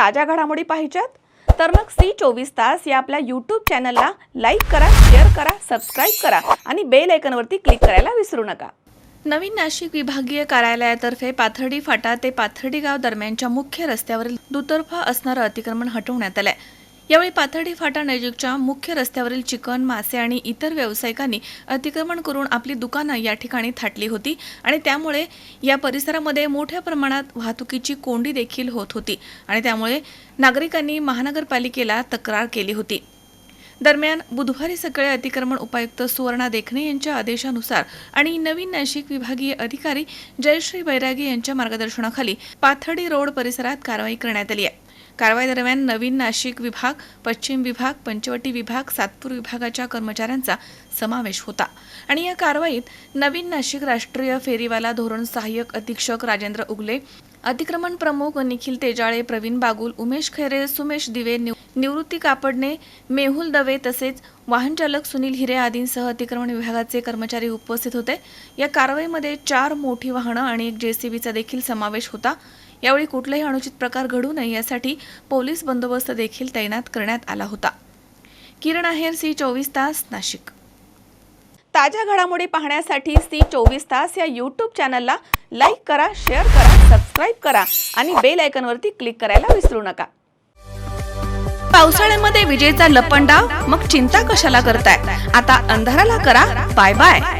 ताज्या घडामोडी पाहिजेत? तर मग सी चोवीस तास या आपल्या यूट्यूब चॅनलला लाईक करा शेअर करा सबस्क्राईब करा आणि बेल आयकनवरती क्लिक करायला विसरू नका. नवीन नाशिक विभागीय कार्यालयातर्फे पाथर्डी फाटा ते पाथर्डी गाव दरम्यानच्या मुख्य रस्त्यावरील दुतर्फा असणारं अतिक्रमण हटवण्यात आलं आहे यावेळी पाथर्डी फाटा नजीकच्या मुख्य रस्त्यावरील चिकन मासे आणि इतर व्यावसायिकांनी अतिक्रमण करून आपली दुकानं या ठिकाणी थाटली होती आणि त्यामुळे या परिसरामध्ये मोठ्या प्रमाणात वाहतुकीची कोंडी देखील होत होती आणि त्यामुळे नागरिकांनी महानगरपालिकेला तक्रार केली होती. दरम्यान बुधवारी सकाळी अतिक्रमण उपायुक्त सुवर्णा देखणे यांच्या आदेशानुसार आणि नवीन नाशिक विभागीय अधिकारी जयश्री बैरागी यांच्या मार्गदर्शनाखाली पाथर्डी रोड परिसरात कारवाई करण्यात आली आहे. कारवाई दरम्यान नवीन नाशिक विभाग पश्चिम विभाग पंचवटी विभाग सातपूर विभागाच्या कर्मचाऱ्यांचा समावेश होता. आणि या कारवाईत नवीन नाशिक राष्ट्रीय फेरीवाला धोरण सहाय्यक अधीक्षक राजेंद्र उगले अतिक्रमण प्रमुख निखिल तेजाळे प्रवीण बागुल उमेश खैरे सुमेश दिवे निवृत्ती कापडणे मेहुल दवे तसेच वाहन चालक सुनील हिरे आदींसह अतिक्रमण विभागाचे कर्मचारी उपस्थित होते. या कारवाईमध्ये चार मोठी वाहनं आणि एक जेसीबीचा देखील समावेश होता. यावेळी कुठलाही अनुचित प्रकार घडू नये यासाठी पोलीस बंदोबस्त देखील तैनात करण्यात आला होता. किरण आहेर सी चोवीस तास नाशिक. ताज्या घडामोडी पाहण्यासाठी सी चोवीस तास या यूट्यूब चॅनलला लाईक करा शेअर करा सबस्क्राईब करा आणि बेल आयकनवरती क्लिक करायला विसरू नका. पावसाळ्यामध्ये विजेचा लपंडाव मग चिंता कशाला करताय? आता अंधाराला करा बाय बाय.